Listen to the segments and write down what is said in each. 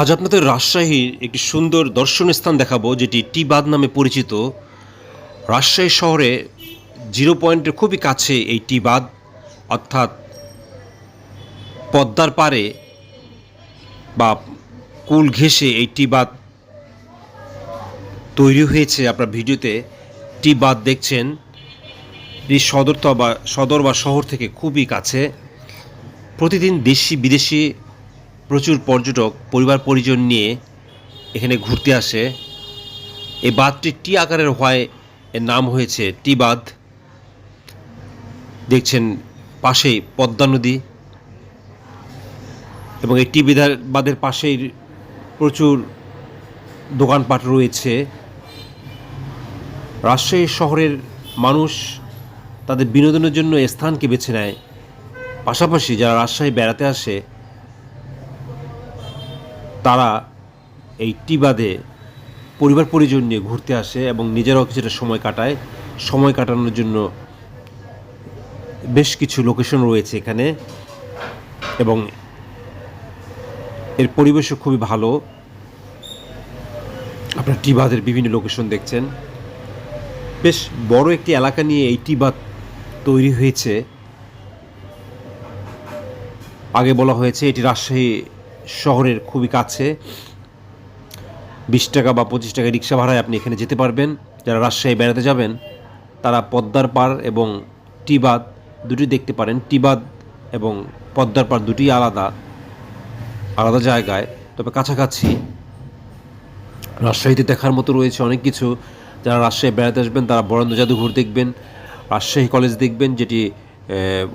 আজ আপনাদের রাজশাহীর একটি সুন্দর দর্শনীয় স্থান দেখাবো, যেটি টি বাঁধ নামে পরিচিত। রাজশাহী শহরে জিরো পয়েন্টের খুবই কাছে এই টি বাঁধ অর্থাৎ পদ্মার পারে বা কুল ঘেঁষে এই টি বাঁধ তৈরি হয়েছে। আপনার ভিডিওতে টি বাঁধ দেখছেন। এই সদর বা সদর বা শহর থেকে খুবই কাছে। প্রতিদিন দেশি বিদেশি প্রচুর পর্যটক, পরিবার পরিজন নিয়ে এখানে ঘুরতে আসে। এই বাঁধটি টি আকারের হওয়ায় এর নাম হয়েছে টি বাঁধ। দেখছেন পাশেই পদ্মা নদী এবং এই টি বিধার পাশেই প্রচুর দোকানপাট রয়েছে। রাজশাহী শহরের মানুষ তাদের বিনোদনের জন্য স্থানকে বেছে নেয়। পাশাপাশি যারা রাজশাহী বেড়াতে আসে তারা এই টিবাদে পরিবার পরিজন নিয়ে ঘুরতে আসে এবং নিজেরাও কিছুটা সময় কাটায়। সময় কাটানোর জন্য বেশ কিছু লোকেশন রয়েছে এখানে এবং এর পরিবেশও খুবই ভালো। আপনার টিবাদের বিভিন্ন লোকেশন দেখছেন। বেশ বড় একটি এলাকা নিয়ে এই টিবাদ তৈরি হয়েছে। আগে বলা হয়েছে এটি রাজশাহী শহরের খুবই কাছে। বিশ টাকা বা পঁচিশ টাকা রিক্সা ভাড়ায় আপনি এখানে যেতে পারবেন। যারা রাজশাহী বেড়াতে যাবেন, তারা পদ্মার পার এবং টিবাদ দুটি দেখতে পারেন। টিবাদ এবং পদ্মার পার দুটি আলাদা আলাদা জায়গায়। তবে কাছাকাছি রাজশাহীতে দেখার মতো রয়েছে অনেক কিছু। যারা রাজশাহী বেড়াতে আসবেন, তারা বরেন্দ্র জাদুঘর দেখবেন, রাজশাহী কলেজ দেখবেন, যেটি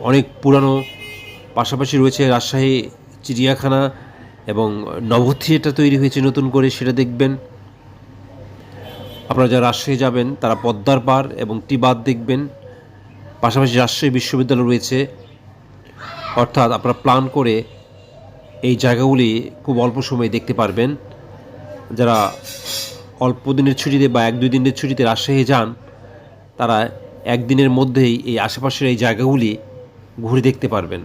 অনেক পুরানো। পাশাপাশি রয়েছে রাজশাহী, চিড়িয়াখানা এবং নব থিয়েটার তৈরি হয়েছে নতুন করে, সেটা দেখবেন। আপনারা যারা রাজশাহী যাবেন, তারা পদ্মার পার এবং টিবাদ দেখবেন। পাশাপাশি রাজশাহী বিশ্ববিদ্যালয় রয়েছে। অর্থাৎ আপনারা প্ল্যান করে এই জায়গাগুলি খুব অল্প সময়ে দেখতে পারবেন। যারা অল্প দিনের ছুটিতে বা এক দুই দিনের ছুটিতে রাজশাহী যান, তারা একদিনের মধ্যেই এই আশেপাশের এই জায়গাগুলি ঘুরে দেখতে পারবেন।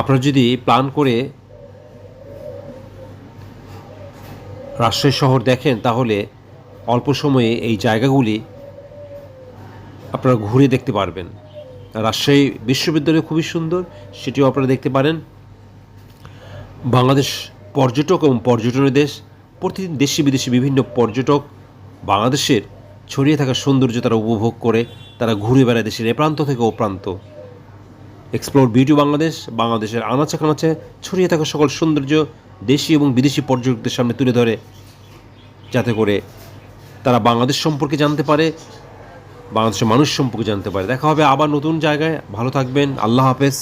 আপনারা যদি প্ল্যান করে রাজশাহী শহর দেখেন, তাহলে অল্প সময়ে এই জায়গাগুলি আপনারা ঘুরে দেখতে পারবেন। রাজশাহী বিশ্ববিদ্যালয় খুবই সুন্দর, সেটিও আপনারা দেখতে পারেন। বাংলাদেশ পর্যটক এবং পর্যটনের দেশ, প্রতিদিন দেশি বিদেশি বিভিন্ন পর্যটক বাংলাদেশের ছড়িয়ে থাকা সৌন্দর্য তারা উপভোগ করে, তারা ঘুরে বেড়ায় দেশের এ প্রান্ত থেকে ও প্রান্ত। এক্সপ্লোর বিউটি বাংলাদেশ বাংলাদেশের আনাচে কানাচে ছড়িয়ে থাকা সকল সৌন্দর্য দেশি এবং বিদেশি পর্যটকদের সামনে তুলে ধরে। যাতে করে তারা বাংলাদেশ সম্পর্কে জানতে পারে, বাংলাদেশের মানুষ সম্পর্কে জানতে পারে। দেখা হবে আবার নতুন জায়গায়। ভালো থাকবেন। আল্লাহ হাফেজ।